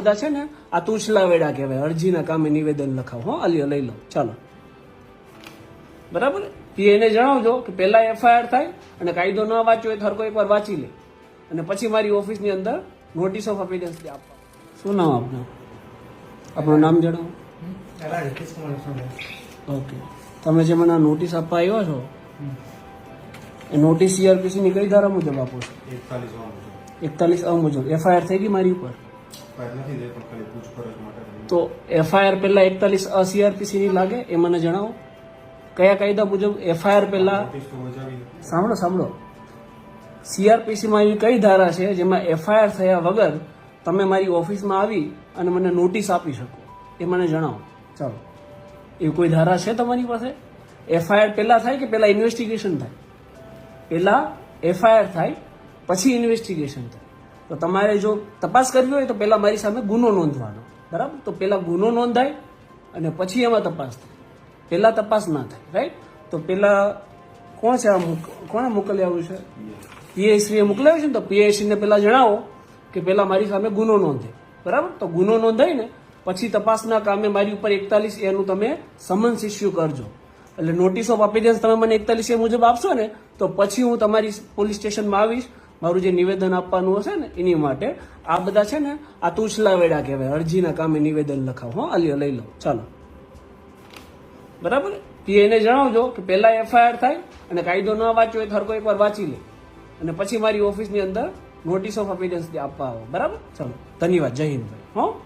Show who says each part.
Speaker 1: બધા છે ને આ તુછલા વેડા કહેવાય. અરજીના કામે નિવેદન લખાવ. હો આલ્યો લઈ લો. ચાલો. બરાબર? પીએને જણાવજો કે પહેલા એફઆઈઆર થાય અને કાયદો ન વાંચ્યો હોય તો એકવાર વાંચી લે. અને પછી મારી ઓફિસની અંદર નોટિસ ઓફ અપીડન્સ આપવા. શું નામ આપનું? આપણું નામ જણાવો. ઓકે. તમે જે મને નોટિસ આપવા આવ્યા છો એ નોટિસ સીઆરપીસીની કઈ ધારા મુજબ આપો છો?
Speaker 2: એકતાલીસ
Speaker 1: અ મુજબ. એફઆઈઆર થઈ ગઈ મારી ઉપર? તો એફઆઈઆર પહેલા એકતાલીસ અ સીઆરપીસી ની લાગે એ મને જણાવો. કયા કાયદા મુજબ એફઆઈઆર પહેલા સાંભળો સાંભળો. સીઆરપીસીમાં એવી કઈ ધારા છે જેમાં એફઆઈઆર થયા વગર તમે મારી ઓફિસમાં આવી અને મને નોટિસ આપી શકો? એ મને જણાવો. ચાલો. એવી કોઈ ધારા છે તમારી પાસે? એફઆઈઆર પહેલાં થાય કે પહેલાં ઇન્વેસ્ટિગેશન થાય? પહેલા એફઆઈઆર થાય પછી ઇન્વેસ્ટિગેશન થાય? તો તમારે જો તપાસ કરવી હોય તો પહેલાં મારી સામે ગુનો નોંધવાનો. બરાબર? તો પહેલાં ગુનો નોંધાય અને પછી એમાં તપાસ થાય. પહેલાં તપાસ ના થાય રાઈટ તો પહેલાં કોણ છે આ કોણે મોકલ્યાવું છે? પીએસસીએ મોકલાવ્યું છે ને તો પીએસસીને પહેલાં જણાવો કે પહેલાં મારી સામે ગુનો નોંધે બરાબર? તો ગુનો નોંધાય ને પછી તપાસના કામે મારી ઉપર એકતાલીસ એનું તમે સમન્સ ઇસ્યુ કરજો. એટલે નોટિસ ઓફ અપીરિયન્સ તમે મને એકતાલીસ એ મુજબ આપશો ને તો પછી હું તમારી પોલીસ સ્ટેશનમાં આવીશ મારું જે નિવેદન આપવાનું હશે ને, એની માટે આ બધા છે ને, આ તુછલા વેડા કહેવાય. અરજીના કામે નિવેદન લખાવ. હો આલ્યો લઈ લો. ચાલો. બરાબર? પીએને જણાવજો કે પહેલા એફઆઈઆર થાય અને કાયદો ન વાંચ્યો હોય તો એકવાર વાંચી લે. અને પછી મારી ઓફિસની અંદર નોટિસ ઓફ અપીરન્સ આપવા આવો. બરાબર? ચાલો. ધન્યવાદ. જય હિન્દ. ભાઈ હો?